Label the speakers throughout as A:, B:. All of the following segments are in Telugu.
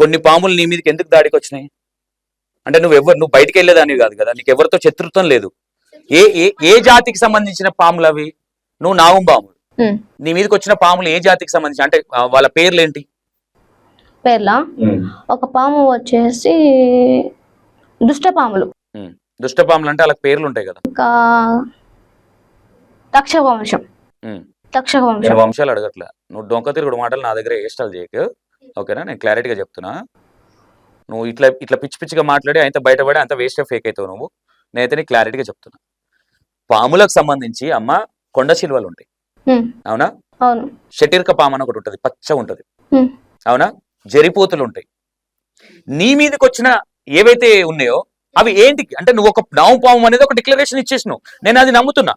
A: కొన్ని పాములు నీ మీదకి ఎందుకు దాడికి వచ్చినాయి? అంటే నువ్వు ఎవరు నువ్వు బయటికి వెళ్ళేదానివి కాదు కదా నీకు ఎవరితో శత్రుత్వం లేదు. ఏ ఏ ఏ జాతికి సంబంధించిన పాములు అవి? నువ్వు నాగం పాములు. నీ మీదకి వచ్చిన పాములు ఏ జాతికి సంబంధించి అంటే వాళ్ళ పేర్లు? ఏంటి
B: పేర్లా ఒక పాము వచ్చేసి దుష్ట పాములు.
A: దుష్ట పాములు అంటే వాళ్ళకి పేర్లు ఉంటాయి కదా.
B: ఇంకా తక్షక వంశం.
A: ఉమ్.
B: తక్షక
A: నేను
B: వంశం
A: వంశాలు అడగట్లే. నువ్వు డొంక తిరుగుడు మాటలు నా దగ్గర వేస్టాలు చేయకు. ఓకేనా? నేను క్లారిటీగా చెప్తున్నా. నువ్వు ఇట్లా ఇట్లా పిచ్చి పిచ్చిగా మాట్లాడి అయితే బయటపడి అంత వేస్ట్ ఫేక్ అవుతావు నువ్వు. నేనైతే నీకు క్లారిటీగా చెప్తున్నా. పాములకు సంబంధించి అమ్మ కొండ శిల్వలు ఉంటాయి. అవునా? షటిర్క పాము అని ఒకటి ఉంటుంది పచ్చ ఉంటది. అవునా? జరిపోతులు ఉంటాయి. నీ మీదకి వచ్చిన ఏవైతే ఉన్నాయో అవి ఏంటి? అంటే నువ్వు ఒక నావు పాము అనేది ఒక డిక్లరేషన్ ఇచ్చేసినావు. నేను అది నమ్ముతున్నా.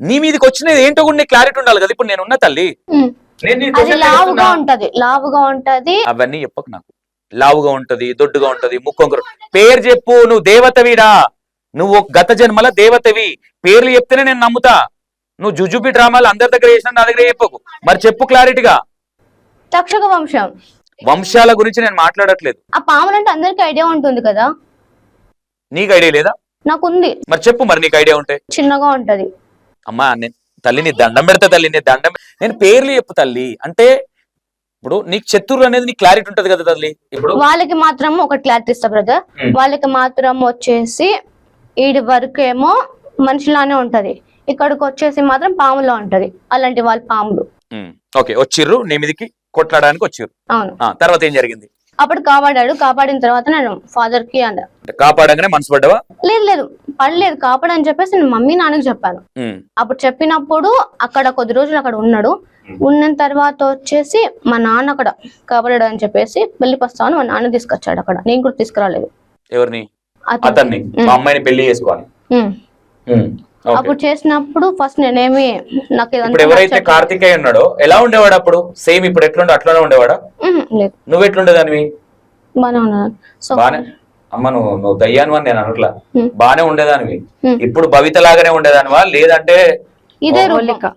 A: నీ మీదకి వచ్చినది ఏంటో కూడా నీకు క్లారిటీ ఉండాలి కదా? ఇప్పుడు నేను ఉన్న తల్లి.
B: అది లావుగా. ఉంటది లావుగా ఉంటది.
A: అవన్నీ చెప్పకు నాకు. లావుగా ఉంటది దొడ్డుగా ఉంటది ముక్కొంకరు పేరు చెప్పు నువ్వు దేవతవిడా నువ్వు ఒక గత జన్మల దేవతవి. పేర్లు చెప్తేనే నేను నమ్ముతా. నువ్వు జుజుబి డ్రామాలు అందరి దగ్గర చేసిన నా దగ్గర చెప్పకు. మరి చెప్పు క్లారిటీగా.
B: తక్షక వంశం.
A: వంశాల గురించి నేను మాట్లాడట్లేదు.
B: ఆ పాములు అంటే అందరికి ఐడియా ఉంటుంది కదా?
A: నీకు ఐడియా లేదా?
B: నాకుంది.
A: మరి చెప్పు మరి నీకు ఐడియా ఉంటే.
B: చిన్నగా ఉంటది.
A: అమ్మా నేను తల్లి నీ దండం పెడతా తల్లి నీ దండం నేను పేర్లు చెప్పు తల్లి. అంటే ఇప్పుడు నీకు చెత్తూరు అనేది నీకు క్లారిటీ ఉంటది కదా తల్లి. ఇప్పుడు
B: వాళ్ళకి మాత్రం ఒక క్లారిటీ ఇస్తా బ్రదర్. వాళ్ళకి మాత్రం వచ్చేసి ఈడి వరకు ఏమో మనిషిలానే ఉంటది. ఇక్కడికి వచ్చేసి మాత్రం పాములో ఉంటది. అలాంటి వాళ్ళ పాములు.
A: ఓకే వచ్చిర్రు నీ మీదకి కొట్లాడడానికి వచ్చిర్రు.
B: అవును.
A: తర్వాత ఏం జరిగింది?
B: అప్పుడు కాపాడాడు. కాపాడిన తర్వాత నేను ఫాదర్కి అన్న.
A: అంటే కాపాడంగానే మనసు పడ్డావా?
B: లేదు లేదు. పడలేదు. కాపాడని చెప్పేసి నేను మమ్మీ నాన్నకి చెప్పాను. అప్పుడు చెప్పినప్పుడు అక్కడ కొద్ది రోజులు అక్కడ ఉన్నాడు. ఉన్న తర్వాత వచ్చేసి మా నాన్న అక్కడ కాపాడాడు అని చెప్పేసి పెళ్ళి వస్తాను మా నాన్న తీసుకొచ్చాడు అక్కడ. నేను కూడా తీసుకురాలేదు.
A: ఎవరిని?
B: అతను-
A: అతన్ని. మా అమ్మాయిని పెళ్ళి చేసుకోవాలి.
B: అప్పుడు చేసినప్పుడు ఫస్ట్ నేనేమి నాకు
A: ఇప్పుడు ఎవరైతే. కార్తికేయ ఉన్నాడో ఎలా ఉండేవాడు అప్పుడు? సేమ్ ఇప్పుడు ఎట్లుండో అట్లానే ఉండేవాడా? నువ్వు ఎట్లుండేదానివి
B: బానే ఉన్నాను. సో
A: బానే అమ్మ నువ్వు నువ్వు దయ్యాను అని నేను అనట్లా. బానే ఉండేదానివి. ఇప్పుడు భవిత లాగానే ఉండేదానివా? లేదంటే
B: ఇదే రూపం.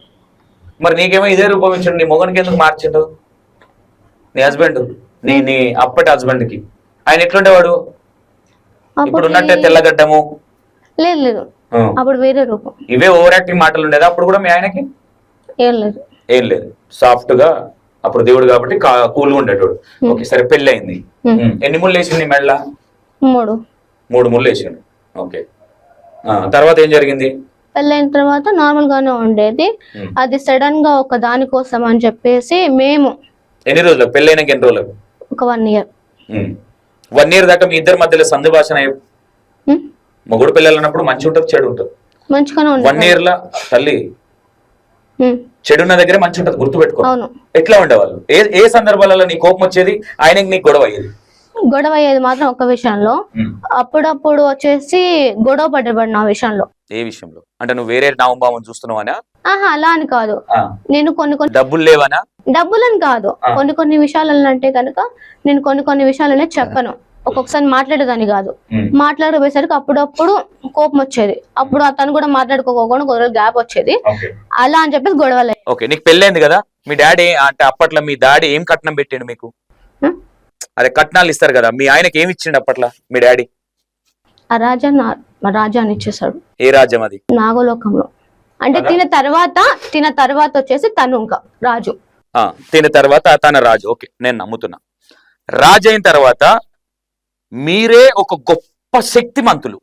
A: మరి నీకేమో ఇదే రూపం ఇచ్చిండు. నీ మొగనికి ఎందుకు మార్చిండు? నీ హస్బెండ్ నీ నీ అప్పటి హస్బెండ్కి. ఆయన ఎట్లుండేవాడు? ఇప్పుడు
B: అప్పుడు
A: ఉన్నట్టే తెల్లగడ్డము.
B: లేదు లేదు. అప్పుడు వేరే రూపం.
A: ఇవే ఓవర్ యాక్టింగ్ మాటలు ఉండేదా? అప్పుడు కూడా మీ ఆయనకి?
B: ఏం లేదు.
A: ఏం లేదు. సాఫ్ట్గా అప్పుడు దేవుడు కాబట్టి కూల్ ఉండేటోడు. ఓకే సరే పెళ్ళి అయింది. ఎన్ని ముళ్ళు వేసింది మెళ్ళ
B: మూడు.
A: మూడు ముళ్ళు వేసిండు. ఓకే. తర్వాత ఏం జరిగింది?
B: పెళ్ళైన తర్వాత నార్మల్ గానే ఉండేది. అది సడన్గా ఒక దానికోసం అని చెప్పేసి మేము
A: ఎన్ని రోజులకు? పెళ్ళి అయినాక ఎన్ని రోజులకు?
B: ఒక వన్ ఇయర్.
A: వన్ ఇయర్ దాకా మీ ఇద్దరి మధ్యలో సంధి భాషణ మొగుడు పిల్లలు అన్నప్పుడు మంచి ఉంటుంది చెడు ఉంటుంది. వన్ ఇయర్ లా తల్లి
B: ఉమ్,
A: చెడు ఉన్న దగ్గర మంచి ఉంటుంది గుర్తుపెట్టుకో.
B: అవును.
A: ఎట్లా ఉండేవాళ్ళు? ఏ ఏ సందర్భాలలో నీ కోపం వచ్చేది? ఆయనకి నీకు గొడవ అయ్యేది?
B: గొడవ అయ్యేది మాత్రం ఒక విషయంలో. అప్పుడప్పుడు వచ్చేసి గొడవ పడ్డబడి నా విషయంలో.
A: ఏ విషయంలో? అంటే నువ్వు వేరే నామభావం చూస్తున్నావనా?
B: ఆహా అలా అని కాదు. నేను కొన్ని కొన్ని
A: డబ్బులు లేవనా?
B: డబ్బులని కాదు. కొన్ని కొన్ని విషయాలలో అంటే కనుక నేను కొన్ని కొన్ని విషయాలనే చెప్పను. ఒక్కొక్కసారి మాట్లాడేదాన్ని కాదు. మాట్లాడబోయేసరికి అప్పుడప్పుడు కోపం వచ్చేది. అప్పుడు అతను కూడా మాట్లాడుకోకుండా రోజులు గ్యాప్ వచ్చేది. అలా అని చెప్పేసి గొడవలు.
A: ఓకే నీకు పెళ్ళైంది కదా? మీ డాడీ అంటే అప్పట్లో మీ డాడీ ఏం కట్నం పెట్టిండు మీకు? అదే కట్నాలు ఇస్తారు కదా మీ ఆయనకి ఏమి ఇచ్చిండు అప్పట్లో మీ డాడీ?
B: ఆ రాజా రాజాని ఇచ్చేసాడు
A: ఏ రాజ్యం అది?
B: నాగలోకంలో. అంటే? తిన తర్వాత తిన తర్వాత వచ్చేసి తను ఇంకా రాజు.
A: తిన తర్వాత తన రాజు. ఓకే నేను నమ్ముతున్నా. రాజు అయిన తర్వాత మీరే ఒక గొప్ప శక్తిమంతులు.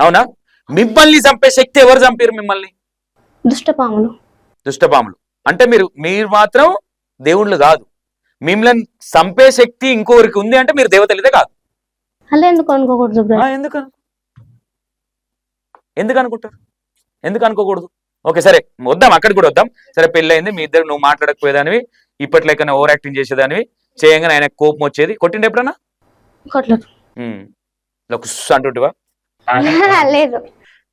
A: అవునా? మిమ్మల్ని చంపే శక్తి ఎవరు చంపారు మిమ్మల్ని?
B: దుష్టపాములు.
A: దుష్టపాములు. అంటే మీరు మీరు మాత్రం దేవుళ్ళు కాదు. మిమ్మల్ని చంపే శక్తి ఇంకొకరికి ఉంది అంటే మీరు దేవతలిదే కాదు.
B: అలా ఎందుకు అనుకోకూడదు
A: అనుకుంటారు? ఎందుకు అనుకోకూడదు? ఓకే సరే వద్దాం అక్కడికి కూడా వద్దాం. సరే పెళ్ళయింది మీ ఇద్దరు నువ్వు మాట్లాడకపోయేదానివి ఇప్పట్లేకన్నా ఓవర్ యాక్టింగ్ చేసేదానివి. చేయంగానే ఆయన కోపం వచ్చేది. కొట్టిండు ఎప్పుడన్నా?
B: కొట్టలేదు
A: అంటుంటివా?
B: లేదు.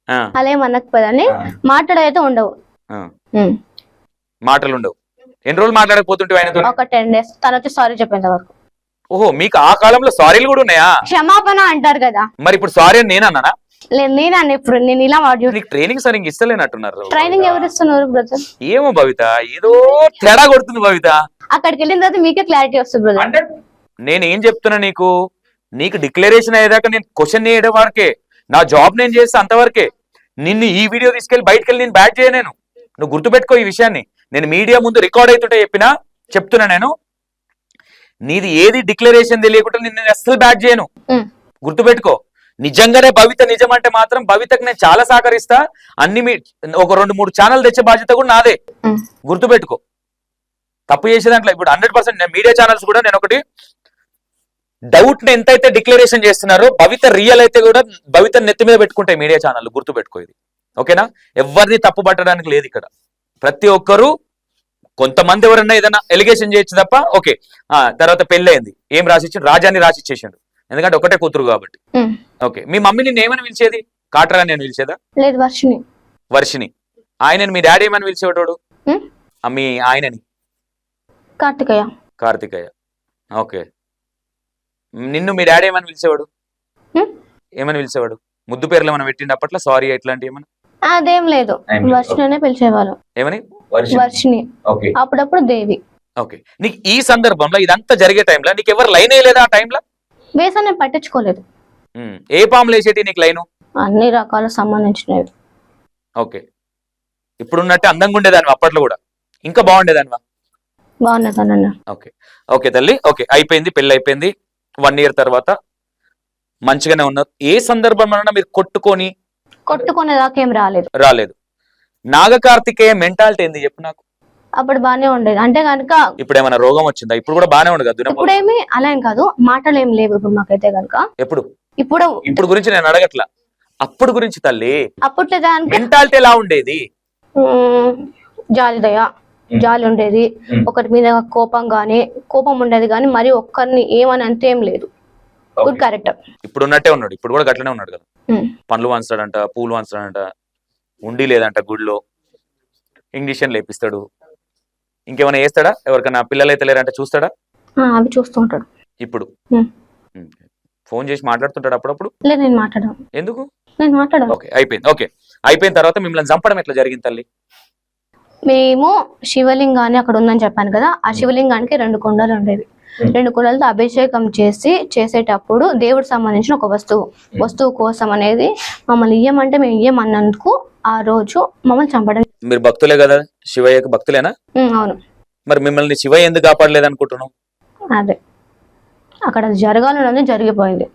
A: ఆ,
B: అలా ఏమనకపోదని మాట్లాడైతే ఉండవు.
A: మాటలు ఉండవు ఎన్ని రోజులు మాట్లాడకపోతుంటే ఆయనతో?
B: ఒక టెన్ డేస్. తను వచ్చి సారీ చెప్పేంత వరకు.
A: ఓహో మీకు ఆ కాలంలో సారీలు కూడా ఉన్నాయా?
B: క్షమాపణ అంటారు కదా.
A: మరి ఇప్పుడు సారీ అని నేను అన్నానా?
B: లేదు నేను అన్న ఇప్పుడు. నేను ఇలా
A: నీకు ట్రైనింగ్ సరిగ్గా ఇస్తలేనట్టున్నారు.
B: ట్రైనింగ్ ఎవరు ఇస్తున్నారు బ్రదర్
A: ఏమో భవిత ఏదో తేడా కొడుతుంది భవిత.
B: అక్కడికి వెళ్ళిన తర్వాత మీకే క్లారిటీ వస్తుంది బ్రదర్
A: అంటే? నేను ఏం చెప్తున్నా నీకు? నీకు డిక్లరేషన్ అయ్యేదాకా నేను క్వశ్చన్ చేయడం వరకే. నా జాబ్ నేను చేస్తే అంతవరకే. నిన్ను ఈ వీడియో తీసుకెళ్ళి బయటకు వెళ్ళి నేను బ్యాట్ చేయను నువ్వు గుర్తుపెట్టుకో ఈ విషయాన్ని. నేను మీడియా ముందు రికార్డ్ అవుతుంటే చెప్పినా చెప్తున్నా నేను. నీది ఏది డిక్లరేషన్ తెలియకుండా నిన్ను నేను అస్సలు బ్యాట్ చేయను. గుర్తుపెట్టుకో. నిజంగానే భవిత నిజం అంటే మాత్రం భవితకు నేను చాలా సహకరిస్తా. అన్ని మీ ఒక రెండు మూడు ఛానల్ తెచ్చే బాధ్యత కూడా నాదే. గుర్తుపెట్టుకో. తప్పు చేసే దాంట్లో ఇప్పుడు హండ్రెడ్ పర్సెంట్ మీడియా ఛానల్స్ కూడా నేను ఒకటి డౌట్ని ఎంతైతే డిక్లరేషన్ చేస్తున్నారో భవిత రియల్ అయితే కూడా భవిత నెత్తి మీద పెట్టుకుంటాయి మీడియా ఛానల్ గుర్తుపెట్టుకో ఇది. ఓకేనా? ఎవరిని తప్పు పట్టడానికి లేదు ఇక్కడ. ప్రతి ఒక్కరు కొంతమంది ఎవరన్నా ఏదైనా ఎలిగేషన్ చేయొచ్చు తప్ప ఓకే. ఆ తర్వాత పెళ్ళయింది. ఏం రాసిచ్చిండు? రాజాన్ని రాసిచ్చేసిండు. ఎందుకంటే ఒకటే కూతురు కాబట్టి. ఓకే. మీ మమ్మీ నిన్ను ఏమని పిలిచేది? కాటరా నేను పిలిచేదా?
B: లేదు వర్షిని
A: వర్షిని ఆయనని మీ డాడీ ఏమని పిలిచేవాడు మీ ఆయనని.
B: కార్తికేయ
A: కార్తికేయ ఓకే. నిన్ను మీ డాడీ ఏమని పిలిచేవాడు? ఏమని పిలిచేవాడు? ముద్దు పేర్లు ఏమైనా పెట్టిండు అప్పట్లో? సారీ ఇట్లాంటి ఏమన్నా?
B: అదేం లేదు. వర్షిని పిలిచేవాళ్ళు.
A: ఏమని?
B: వర్షిని
A: ఓకే.
B: అప్పుడప్పుడు దేవి.
A: ఓకే. నీకు ఈ సందర్భంలో ఇదంతా జరిగే టైంలో? నీకు ఎవరు లైన్ వేయలేదా ఆ టైంలో?
B: వేసా నేను పట్టించుకోలేదు.
A: ఏ పాములు వేసేటి నీకు లైను?
B: అన్ని రకాల సంబంధించినవి.
A: ఓకే. ఇప్పుడున్నట్టే అందంగా ఉండేదాన్ని అప్పట్లో కూడా? ఇంకా బాగుండేదానివా?
B: బాగున్నదానన్న
A: ఓకే. ఓకే తల్లి. ఓకే. అయిపోయింది. పెళ్ళి అయిపోయింది. వన్ ఇయర్ తర్వాత మంచిగానే ఉన్నారు. ఏ సందర్భంలో మీరు కొట్టుకొని
B: కొట్టుకునే దాకా ఏం రాలేదు.
A: రాలేదు. నాగకార్తికేయ మెంటాలిటీ ఏంది చెప్పు నాకు?
B: అప్పుడు బానే ఉండేది. అంటే కనుక
A: ఇప్పుడు ఏమైనా రోగం వచ్చిందా? ఇప్పుడు కూడా బానే ఉండదు కదా దునపో-
B: ఇప్పుడేమి అలా ఏం కాదు. మాటలు ఏం లేవు ఇప్పుడు మాకైతే కనుక.
A: ఎప్పుడు?
B: ఇప్పుడు
A: ఇప్పుడు గురించి నేను అడగట్లా. అప్పుడు గురించి తల్లి.
B: అప్పట్లో
A: మెంటాలిటీ ఎలా ఉండేది?
B: ఉమ్, జాలి ఉండేది. ఒకరి మీద కోపం గానీ కోపం ఉండేది కానీ మరి ఒక్కరిని ఏమని అంతే ఏం లేదు. గుడ్
A: ఇప్పుడు ఉన్నట్టే ఉన్నాడు. ఇప్పుడు కూడా గట్లనే ఉన్నాడు కదా. పండ్లు వంచుతాడంట పూలు వంచుతాడంట ఉండి లేదంట గుడిలో. ఇంగ్లీషియన్ లేపిస్తాడు. ఇంకేమైనా వేస్తాడా ఎవరికైనా పిల్లలు అయితే లేరంటే చూస్తాడా?
B: అవి చూస్తూ ఉంటాడు.
A: ఇప్పుడు. ఫోన్ చేసి మాట్లాడుతుంటాడు అప్పుడప్పుడు?
B: లేదు నేను మాట్లాడాను.
A: ఎందుకు?
B: నేను మాట్లాడాను.
A: ఓకే అయిపోయింది. ఓకే. అయిపోయిన తర్వాత మిమ్మల్ని చంపడం ఎట్లా జరిగింది తల్లి?
B: మేము శివలింగాన్ని అక్కడ ఉందని చెప్పాను కదా ఆ శివలింగానికి రెండు కుండలు ఉండేవి. రెండు కుండలతో అభిషేకం చేసి చేసేటప్పుడు దేవుడికి సంబంధించిన ఒక వస్తువు వస్తువు కోసం అనేది మమ్మల్ని ఇయ్యమంటే మేము ఇయ్యమన్నందుకు ఆ రోజు మమ్మల్ని చంపడం.
A: మీరు భక్తులే కదా శివయ్యకు భక్తులేనా?
B: అవును.
A: మరి మిమ్మల్ని శివయ్య ఎందుకు కాపాడలేదు అనుకుంటున్నావు
B: అదే. అక్కడ జరగాలన్నది జరిగిపోయింది.